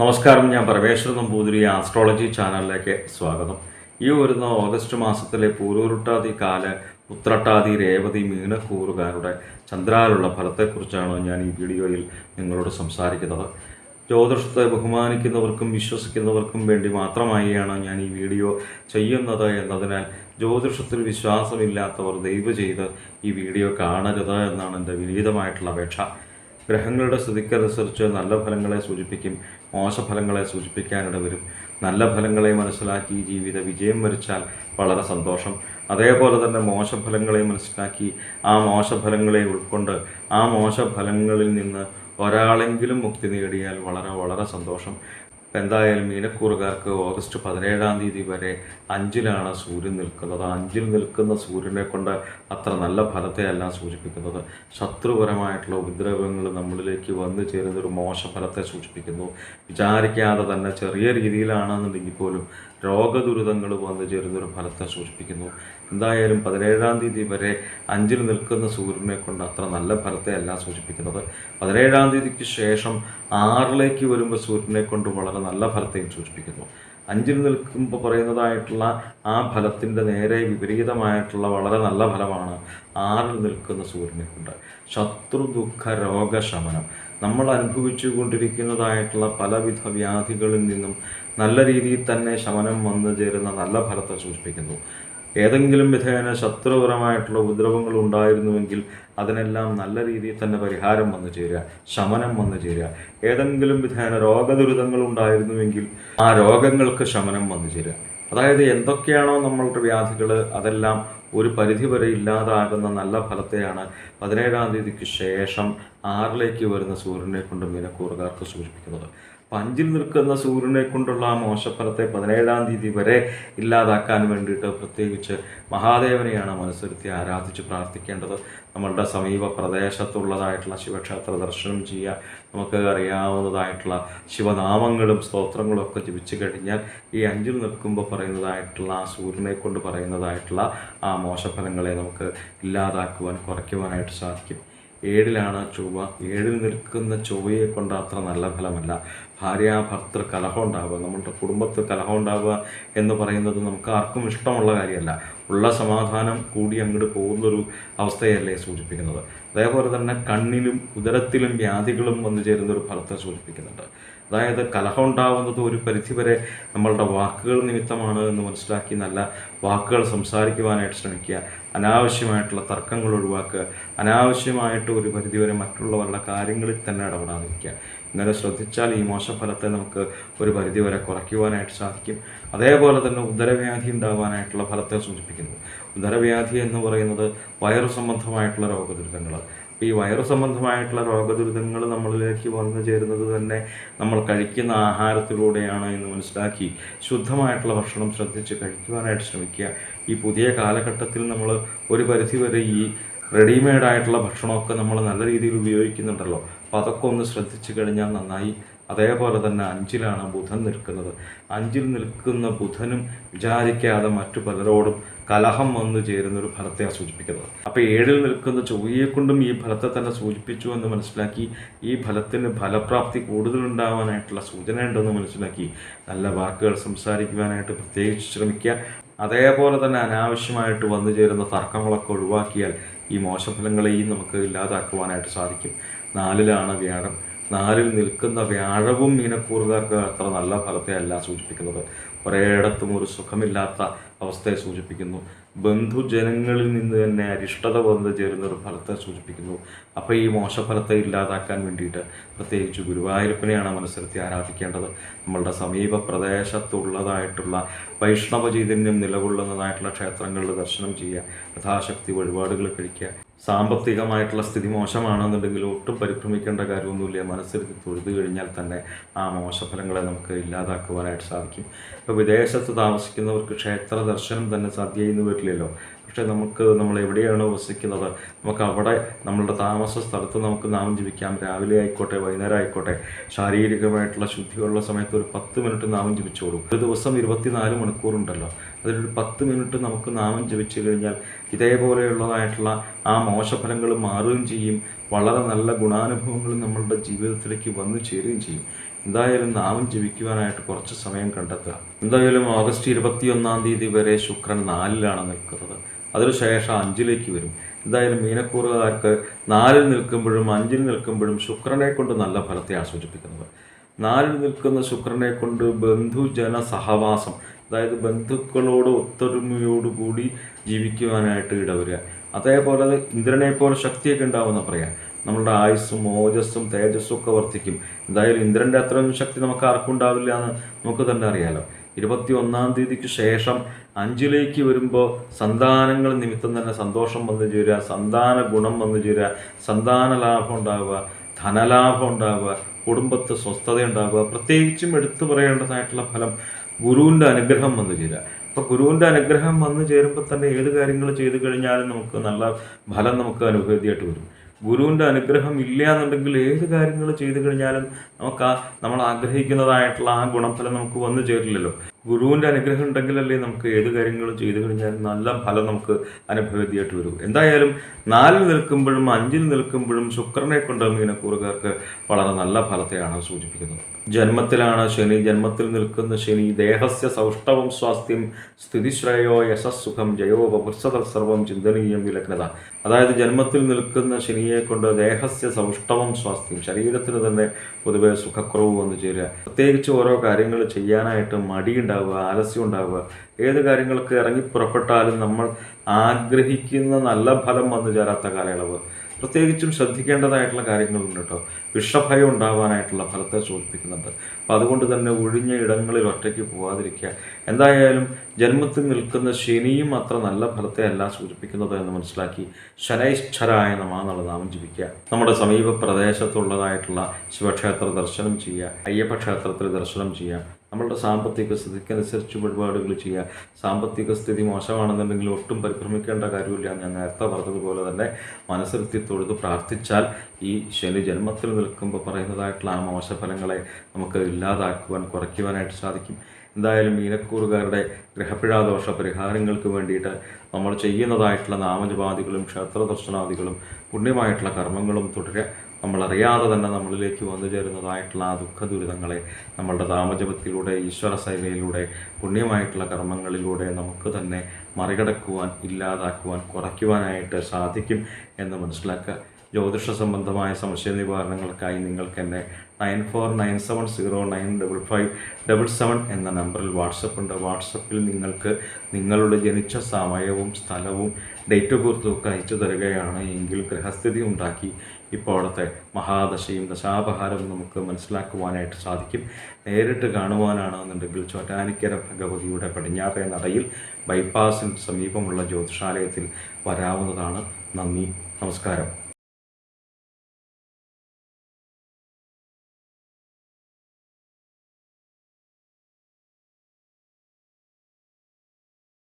നമസ്കാരം ഞാൻ പരമേശ്വരൻ നമ്പൂതിരി ആസ്ട്രോളജി ചാനലിലേക്ക് സ്വാഗതം. ഈ വരുന്ന ഓഗസ്റ്റ് മാസത്തിലെ പൂരൂരുട്ടാതി കാല ഉത്രട്ടാതി രേവതി മീനക്കൂറുകാരുടെ ചന്ദ്രാലുള്ള ഫലത്തെക്കുറിച്ചാണ് ഞാൻ ഈ വീഡിയോയിൽ നിങ്ങളോട് സംസാരിക്കുന്നത്. ജ്യോതിഷത്തെ ബഹുമാനിക്കുന്നവർക്കും വിശ്വസിക്കുന്നവർക്കും വേണ്ടി മാത്രമായാണ് ഞാൻ ഈ വീഡിയോ ചെയ്യുന്നത് എന്നതിനാൽ ജ്യോതിഷത്തിൽ വിശ്വാസമില്ലാത്തവർ ദയവ് ചെയ്ത് ഈ വീഡിയോ കാണരുത് എന്നാണ് എന്റെ വിനീതമായിട്ടുള്ള അപേക്ഷ. ഗ്രഹങ്ങളുടെ സ്ഥിതിക്കനുസരിച്ച് നല്ല ഫലങ്ങളെ സൂചിപ്പിക്കും. മോശഫലങ്ങളെ സൂചിപ്പിക്കാനിട വരും. നല്ല ഫലങ്ങളെ മനസ്സിലാക്കി ജീവിത വിജയം വരിച്ചാൽ വളരെ സന്തോഷം. അതേപോലെ തന്നെ മോശഫലങ്ങളെ മനസ്സിലാക്കി ആ മോശഫലങ്ങളെ ഉൾക്കൊണ്ട് ആ മോശഫലങ്ങളിൽ നിന്ന് ഒരാളെങ്കിലും മുക്തി നേടിയാൽ വളരെ വളരെ സന്തോഷം. ഇപ്പം എന്തായാലും മീനക്കൂറുകാർക്ക് ഓഗസ്റ്റ് പതിനേഴാം തീയതി വരെ അഞ്ചിലാണ് സൂര്യൻ നിൽക്കുന്നത്. അഞ്ചിൽ നിൽക്കുന്ന സൂര്യനെ കൊണ്ട് അത്ര നല്ല ഫലത്തെയല്ല സൂചിപ്പിക്കുന്നത്. ശത്രുപരമായിട്ടുള്ള ഉപദ്രവങ്ങൾ നമ്മളിലേക്ക് വന്നു ചേരുന്ന ഒരു മോശഫലത്തെ സൂചിപ്പിക്കുന്നു. വിചാരിക്കാതെ തന്നെ ചെറിയ രീതിയിലാണെന്നുണ്ടെങ്കിൽ പോലും രോഗദുരിതങ്ങൾ വന്നു ചേരുന്നൊരു ഫലത്തെ സൂചിപ്പിക്കുന്നു. എന്തായാലും പതിനേഴാം തീയതി വരെ അഞ്ചിൽ നിൽക്കുന്ന സൂര്യനെ കൊണ്ട് അത്ര നല്ല ഫലത്തെ അല്ല സൂചിപ്പിക്കുന്നത്. പതിനേഴാം തീയതിക്ക് ശേഷം ആറിലേക്ക് വരുമ്പോൾ സൂര്യനെ കൊണ്ട് വളരെ നല്ല ഫലത്തെയും സൂചിപ്പിക്കുന്നു. അഞ്ചിൽ നിൽക്കുമ്പോൾ പറയുന്നതായിട്ടുള്ള ആ ഫലത്തിന്റെ നേരെ വിപരീതമായിട്ടുള്ള വളരെ നല്ല ഫലമാണ് ആറിൽ നിൽക്കുന്ന സൂര്യനെ കൊണ്ട്. ശത്രു ദുഃഖ രോഗശമനം നമ്മൾ അനുഭവിച്ചു കൊണ്ടിരിക്കുന്നതായിട്ടുള്ള പലവിധ വ്യാധികളിൽ നിന്നും നല്ല രീതിയിൽ തന്നെ ശമനം വന്നു ചേരുന്ന നല്ല ഫലത്തെ സൂചിപ്പിക്കുന്നു. ഏതെങ്കിലും വിധേന ശത്രുപരമായിട്ടുള്ള ഉപദ്രവങ്ങൾ ഉണ്ടായിരുന്നുവെങ്കിൽ അതിനെല്ലാം നല്ല രീതിയിൽ തന്നെ പരിഹാരം വന്നു ചേരുക ശമനം വന്നു ചേരുക. ഏതെങ്കിലും വിധേന രോഗദുരിതങ്ങൾ ഉണ്ടായിരുന്നുവെങ്കിൽ ആ രോഗങ്ങൾക്ക് ശമനം വന്നു ചേരുക. അതായത് എന്തൊക്കെയാണോ നമ്മളുടെ വ്യാധികൾ അതെല്ലാം ഒരു പരിധിവരെ ഇല്ലാതാകുന്ന നല്ല ഫലത്തെയാണ് പതിനേഴാം തീയതിക്ക് ശേഷം ആറിലേക്ക് വരുന്ന സൂര്യനെ കൊണ്ട് മീനക്കൂറുകാർക്ക് സൂചിപ്പിക്കുന്നത്. അപ്പം അഞ്ചിൽ നിൽക്കുന്ന സൂര്യനെ കൊണ്ടുള്ള ആ മോശഫലത്തെ പതിനേഴാം തീയതി വരെ ഇല്ലാതാക്കാൻ വേണ്ടിയിട്ട് പ്രത്യേകിച്ച് മഹാദേവനെയാണ് മനസ്സിരുത്തി ആരാധിച്ച് പ്രാർത്ഥിക്കേണ്ടത്. നമ്മളുടെ സമീപ പ്രദേശത്തുള്ളതായിട്ടുള്ള ശിവക്ഷേത്ര ദർശനം ചെയ്യുക നമുക്ക് അറിയാവുന്നതായിട്ടുള്ള ശിവനാമങ്ങളും സ്തോത്രങ്ങളും ഒക്കെ ജപിച്ചു കഴിഞ്ഞാൽ ഈ അഞ്ചിൽ നിൽക്കുമ്പോൾ പറയുന്നതായിട്ടുള്ള ആ സൂര്യനെ കൊണ്ട് പറയുന്നതായിട്ടുള്ള ആ മോശഫലങ്ങളെ നമുക്ക് ഇല്ലാതാക്കുവാൻ കുറയ്ക്കുവാനായിട്ട് സാധിക്കും. ഏഴിലാണ് ചൊവ്വ. ഏഴിൽ നിൽക്കുന്ന ചൊവ്വയെ കൊണ്ട് അത്ര നല്ല ഫലമല്ല. ഭാര്യ ഭർത്തൃ കലഹം ഉണ്ടാവുക നമ്മളുടെ കുടുംബത്തിൽ കലഹം ഉണ്ടാവുക എന്ന് പറയുന്നത് നമുക്ക് ആർക്കും ഇഷ്ടമുള്ള കാര്യമല്ല. ഉള്ള സമാധാനം കൂടി അങ്ങോട്ട് പോകുന്നൊരു അവസ്ഥയല്ലേ സൂചിപ്പിക്കുന്നത്. അതേപോലെ തന്നെ കണ്ണിലും ഉദരത്തിലും വ്യാധികളും വന്നു ചേരുന്ന ഒരു ഫലത്തെ സൂചിപ്പിക്കുന്നുണ്ട്. അതായത് കലഹം ഉണ്ടാവുന്നത് ഒരു പരിധിവരെ നമ്മളുടെ വാക്കുകൾ നിമിത്തമാണ് എന്ന് മനസ്സിലാക്കി നല്ല വാക്കുകൾ സംസാരിക്കുവാനായിട്ട് ശ്രമിക്കുക. അനാവശ്യമായിട്ടുള്ള തർക്കങ്ങൾ ഒഴിവാക്കുക. അനാവശ്യമായിട്ട് ഒരു പരിധിവരെ മറ്റുള്ളവരുടെ കാര്യങ്ങളിൽ തന്നെ ഇടപെടാതിരിക്കുക. ഇങ്ങനെ ശ്രദ്ധിച്ചാൽ ഈ മോശഫലത്തെ നമുക്ക് ഒരു പരിധി പരിധിവരെ കുറയ്ക്കുവാനായിട്ട് സാധിക്കും. അതേപോലെ തന്നെ ഉദരവ്യാധി ഉണ്ടാകാനായിട്ടുള്ള ഫലത്തെ സൂചിപ്പിക്കുന്നു. ഉദരവ്യാധി എന്ന് പറയുന്നത് വയറു സംബന്ധമായിട്ടുള്ള രോഗദുരിതങ്ങൾ. ഈ വയറു സംബന്ധമായിട്ടുള്ള രോഗദുരിതങ്ങൾ നമ്മളിലേക്ക് വന്നു ചേരുന്നത് തന്നെ നമ്മൾ കഴിക്കുന്ന ആഹാരത്തിലൂടെയാണ് എന്ന് മനസ്സിലാക്കി ശുദ്ധമായിട്ടുള്ള ഭക്ഷണം ശ്രദ്ധിച്ച് കഴിക്കുവാനായിട്ട് ശ്രമിക്കുക. ഈ പുതിയ കാലഘട്ടത്തിൽ നമ്മൾ ഒരു പരിധിവരെ ഈ റെഡിമെയ്ഡ് ആയിട്ടുള്ള ഭക്ഷണമൊക്കെ നമ്മൾ നല്ല രീതിയിൽ ഉപയോഗിക്കുന്നുണ്ടല്ലോ. അപ്പോൾ അതൊക്കെ ഒന്ന് ശ്രദ്ധിച്ചു കഴിഞ്ഞാൽ നന്നായി. അതേപോലെ തന്നെ അഞ്ചിലാണ് ബുധൻ നിൽക്കുന്നത്. അഞ്ചിൽ നിൽക്കുന്ന ബുധനും വിചാരിക്കാതെ മറ്റു പലരോടും കലഹം വന്നു ചേരുന്ന ഒരു ഫലത്തെയാണ് സൂചിപ്പിക്കുന്നത്. അപ്പോൾ ഏഴിൽ നിൽക്കുന്ന ചൊവ്വയെ കൊണ്ടും ഈ ഫലത്തെ തന്നെ സൂചിപ്പിച്ചു എന്ന് മനസ്സിലാക്കി. ഈ ഫലത്തിന് ഫലപ്രാപ്തി കൂടുതലുണ്ടാവാനായിട്ടുള്ള സൂചന ഉണ്ടെന്ന് മനസ്സിലാക്കി. നല്ല വാക്കുകൾ സംസാരിക്കുവാനായിട്ട് പ്രത്യേകിച്ച് ശ്രമിക്കുക. അതേപോലെ തന്നെ അനാവശ്യമായിട്ട് വന്നു ചേരുന്ന തർക്കങ്ങളൊക്കെ ഒഴിവാക്കിയാൽ ഈ മോശഫലങ്ങളെയും നമുക്ക് ഇല്ലാതാക്കുവാനായിട്ട് സാധിക്കും. നാലിലാണ് വ്യാഴം. നാലിൽ നിൽക്കുന്ന വ്യാഴവും മീനക്കൂറുകാർക്ക് അത്ര നല്ല ഫലത്തെ അല്ല സൂചിപ്പിക്കുന്നത്. ഒരേയിടത്തും ഒരു സുഖമില്ലാത്ത അവസ്ഥയെ സൂചിപ്പിക്കുന്നു. ബന്ധുജനങ്ങളിൽ നിന്ന് തന്നെ അരിഷ്ടത വന്നു ചേരുന്ന ഒരു ഫലത്തെ സൂചിപ്പിക്കുന്നു. അപ്പോൾ ഈ മോശഫലത്തെ ഇല്ലാതാക്കാൻ വേണ്ടിയിട്ട് പ്രത്യേകിച്ച് ഗുരുവായൂരപ്പനെയാണ് മനസ്സിലത്തി ആരാധിക്കേണ്ടത്. നമ്മളുടെ സമീപ പ്രദേശത്തുള്ളതായിട്ടുള്ള വൈഷ്ണവ ചൈതന്യം നിലകൊള്ളുന്നതായിട്ടുള്ള ക്ഷേത്രങ്ങളിൽ ദർശനം ചെയ്യുക യഥാശക്തി വഴിപാടുകൾ കഴിക്കുക. സാമ്പത്തികമായിട്ടുള്ള സ്ഥിതി മോശമാണെന്നുണ്ടെങ്കിൽ ഒട്ടും പരിഭ്രമിക്കേണ്ട കാര്യമൊന്നുമില്ല. മനസ്സിരുത്തി തൊഴുതു കഴിഞ്ഞാൽ തന്നെ ആ മോശഫലങ്ങളെ നമുക്ക് ഇല്ലാതാക്കുവാനായിട്ട് സാധിക്കും. ഇപ്പോൾ വിദേശത്ത് താമസിക്കുന്നവർക്ക് ക്ഷേത്ര ദർശനം തന്നെ സാധ്യമായിരുന്നു വരില്ലല്ലോ. പക്ഷേ നമുക്ക് നമ്മൾ എവിടെയാണ് വസിക്കുന്നത് നമുക്ക് അവിടെ നമ്മളുടെ താമസ സ്ഥലത്ത് നമുക്ക് നാമം ജപിക്കാം രാവിലെ ആയിക്കോട്ടെ വൈകുന്നേരം ആയിക്കോട്ടെ ശാരീരികമായിട്ടുള്ള ശുദ്ധിയുള്ള സമയത്ത് ഒരു പത്ത് മിനിറ്റ് നാമം ജപിച്ചോളൂ ഒരു ദിവസം ഇരുപത്തിനാല് മണിക്കൂറുണ്ടല്ലോ. അതിലൊരു പത്ത് മിനിറ്റ് നമുക്ക് നാമം ജപിച്ചു കഴിഞ്ഞാൽ ഇതേപോലെയുള്ളതായിട്ടുള്ള ആ മോശഫലങ്ങൾ മാറുകയും ചെയ്യും. വളരെ നല്ല ഗുണാനുഭവങ്ങൾ നമ്മളുടെ ജീവിതത്തിലേക്ക് വന്നു ചേരുകയും ചെയ്യും. എന്തായാലും നാമം ജപിക്കുവാനായിട്ട് കുറച്ച് സമയം കണ്ടെത്തുക. എന്തായാലും ഓഗസ്റ്റ് ഇരുപത്തിയൊന്നാം തീയതി വരെ ശുക്രൻ നാലിലാണ് നിൽക്കുന്നത്. അതിനുശേഷം അഞ്ചിലേക്ക് വരും. എന്തായാലും മീനക്കൂറുകാർക്ക് നാലിൽ നിൽക്കുമ്പോഴും അഞ്ചിൽ നിൽക്കുമ്പോഴും ശുക്രനെ കൊണ്ട് നല്ല ഫലത്തെ സൂചിപ്പിക്കുന്നത് നാലിൽ നിൽക്കുന്ന ശുക്രനെ കൊണ്ട് ബന്ധുജന സഹവാസം അതായത് ബന്ധുക്കളോട് ഒത്തൊരുമയോടുകൂടി ജീവിക്കുവാനായിട്ട് ഇടവരിക. അതേപോലെ ഇന്ദ്രനെ പോലെ ശക്തിയൊക്കെ ഉണ്ടാവുമെന്ന് പറയാം. നമ്മളുടെ ആയുസ്സും ഓജസ്സും തേജസ്സും ഒക്കെ വർദ്ധിക്കും. എന്തായാലും ഇന്ദ്രന്റെ അത്രയും ശക്തി നമുക്ക് ആർക്കും ഉണ്ടാവില്ല എന്ന് നമുക്ക് തന്നെ അറിയാലോ. ഇരുപത്തി ഒന്നാം തീയതിക്ക് ശേഷം അഞ്ചിലേക്ക് വരുമ്പോൾ സന്താനങ്ങൾ നിമിത്തം തന്നെ സന്തോഷം വന്നു ചേരുക സന്താന ഗുണം വന്നു ചേരുക സന്താന ലാഭം ഉണ്ടാവുക ധനലാഭം ഉണ്ടാവുക കുടുംബത്ത് സ്വസ്ഥത ഉണ്ടാവുക പ്രത്യേകിച്ചും എടുത്തു പറയേണ്ടതായിട്ടുള്ള ഫലം ഗുരുവിന്റെ അനുഗ്രഹം വന്നു ചേരുക. അപ്പോൾ ഗുരുവിന്റെ അനുഗ്രഹം വന്നു ചേരുമ്പോൾ തന്നെ ഏത് കാര്യങ്ങൾ ചെയ്തു കഴിഞ്ഞാലും നമുക്ക് നല്ല ഫലം നമുക്ക് അനുഭവതിയായിട്ട് വരും. ഗുരുവിന്റെ അനുഗ്രഹം ഇല്ല എന്നുണ്ടെങ്കിൽ ഏത് കാര്യങ്ങൾ ചെയ്തു കഴിഞ്ഞാലും നമുക്ക് ആ നമ്മൾ ആഗ്രഹിക്കുന്നതായിട്ടുള്ള ആ ഗുണഫലം നമുക്ക് വന്നു ചേരില്ലല്ലോ. ഗുരുവിന്റെ അനുഗ്രഹം ഉണ്ടെങ്കിലല്ലേ നമുക്ക് ഏത് കാര്യങ്ങളും ചെയ്തു കഴിഞ്ഞാൽ നല്ല ഫലം നമുക്ക് അനുഭവതിയായിട്ട് വരും. എന്തായാലും നാലിൽ നിൽക്കുമ്പോഴും അഞ്ചിൽ നിൽക്കുമ്പോഴും ശുക്രനെ കൊണ്ട് മീനക്കൂറുകാർക്ക് വളരെ നല്ല ഫലത്തെയാണ് സൂചിപ്പിക്കുന്നത്. ജന്മത്തിലാണ് ശനി ജന്മത്തിൽ നിൽക്കുന്ന ശനി ദേഹസ്യ സൗഷ്ടവം സ്വാസ്ഥ്യം സ്ഥിതിശ്രയോ യശസ്സുഖം ജയോ പുസ്തക സർവം ചിന്തനീയം വിലഗ്നത. അതായത് ജന്മത്തിൽ നിൽക്കുന്ന ശനിയെ കൊണ്ട് ദേഹസ്യ സൗഷ്ടവം സ്വാസ്ഥ്യം ശരീരത്തിന് തന്നെ പൊതുവെ സുഖക്കുറവ് വന്നു ചേരുക. പ്രത്യേകിച്ച് ഓരോ കാര്യങ്ങൾ ചെയ്യാനായിട്ട് മടിയുണ്ടാവുക ആലസ്യം ഉണ്ടാവുക. ഏത് കാര്യങ്ങൾക്ക് ഇറങ്ങി പുറപ്പെട്ടാലും നമ്മൾ ആഗ്രഹിക്കുന്ന നല്ല ഫലം വന്നു ചേരാത്ത കാലയളവ്. പ്രത്യേകിച്ചും ശ്രദ്ധിക്കേണ്ടതായിട്ടുള്ള കാര്യങ്ങളുണ്ട് കേട്ടോ. വിഷഭയം ഉണ്ടാവാനായിട്ടുള്ള ഫലത്തെ സൂചിപ്പിക്കുന്നുണ്ട്. അപ്പം അതുകൊണ്ട് തന്നെ ഒഴിഞ്ഞ ഇടങ്ങളിൽ ഒറ്റയ്ക്ക് പോവാതിരിക്കുക. എന്തായാലും ജന്മത്തിൽ നിൽക്കുന്ന ശനിയും അത്ര നല്ല ഫലത്തെ അല്ല സൂചിപ്പിക്കുന്നത് എന്ന് മനസ്സിലാക്കി ശനൈശ്വരായ നമ എന്നുള്ള നാമം ജപിക്കുക. നമ്മുടെ സമീപ പ്രദേശത്തുള്ളതായിട്ടുള്ള ശിവക്ഷേത്ര ദർശനം ചെയ്യുക. അയ്യപ്പ ക്ഷേത്രത്തിൽ ദർശനം ചെയ്യുക. നമ്മളുടെ സാമ്പത്തിക സ്ഥിതിക്കനുസരിച്ച് ഇടപാടുകൾ ചെയ്യുക. സാമ്പത്തിക സ്ഥിതി മോശമാണെന്നുണ്ടെങ്കിൽ ഒട്ടും പരിഭ്രമിക്കേണ്ട കാര്യമില്ല. ഞാൻ നേരത്തെ പറഞ്ഞതുപോലെ തന്നെ മനസ്സിരുത്തി തൊഴുത് പ്രാർത്ഥിച്ചാൽ ഈ ശനി ജന്മത്തിൽ നിൽക്കുമ്പോൾ പറയുന്നതായിട്ടുള്ള ആ മോശഫലങ്ങളെ നമുക്ക് ഇല്ലാതാക്കുവാൻ കുറയ്ക്കുവാനായിട്ട് സാധിക്കും. എന്തായാലും മീനക്കൂറുകാരുടെ ഗ്രഹപിഴാദോഷ പരിഹാരങ്ങൾക്ക് വേണ്ടിയിട്ട് നമ്മൾ ചെയ്യുന്നതായിട്ടുള്ള നാമജപാദികളും ക്ഷേത്ര ദർശനാദികളും പുണ്യമായിട്ടുള്ള കർമ്മങ്ങളും തുടരുക. നമ്മളറിയാതെ തന്നെ നമ്മളിലേക്ക് വന്നു ചേരുന്നതായിട്ടുള്ള ആ ദുഃഖ ദുരിതങ്ങളെ നമ്മളുടെ നാമജപത്തിലൂടെ ഈശ്വര സേവയിലൂടെ പുണ്യമായിട്ടുള്ള കർമ്മങ്ങളിലൂടെ നമുക്ക് തന്നെ മറികടക്കുവാൻ ഇല്ലാതാക്കുവാൻ കുറയ്ക്കുവാനായിട്ട് സാധിക്കും എന്ന് മനസ്സിലാക്കുക. ജ്യോതിഷ സംബന്ധമായ സംശയ നിവാരണങ്ങൾക്കായി നിങ്ങൾക്ക് എന്നെ nine four nine seven zero nine double five double seven എന്ന നമ്പറിൽ വാട്സപ്പ് ഉണ്ട്. വാട്സപ്പിൽ നിങ്ങൾക്ക് നിങ്ങളുടെ ജനിച്ച സമയവും സ്ഥലവും ഡേറ്റ് ഓഫ് ബർത്തും ഒക്കെ അയച്ചു തരികയാണ്. എങ്കിൽ ഗ്രഹസ്ഥിതി ഉണ്ടാക്കി ഇപ്പോൾ അവിടുത്തെ മഹാദശയും ദശാപഹാരവും നമുക്ക് മനസ്സിലാക്കുവാനായിട്ട് സാധിക്കും. നേരിട്ട് കാണുവാനാണെന്നുണ്ടെങ്കിൽ ചോറ്റാനിക്കര ഭഗവതിയുടെ പടിഞ്ഞാറേ നടയിൽ ബൈപ്പാസിന് സമീപമുള്ള ജ്യോതിഷാലയത്തിൽ വരാവുന്നതാണ്. നന്ദി നമസ്കാരം.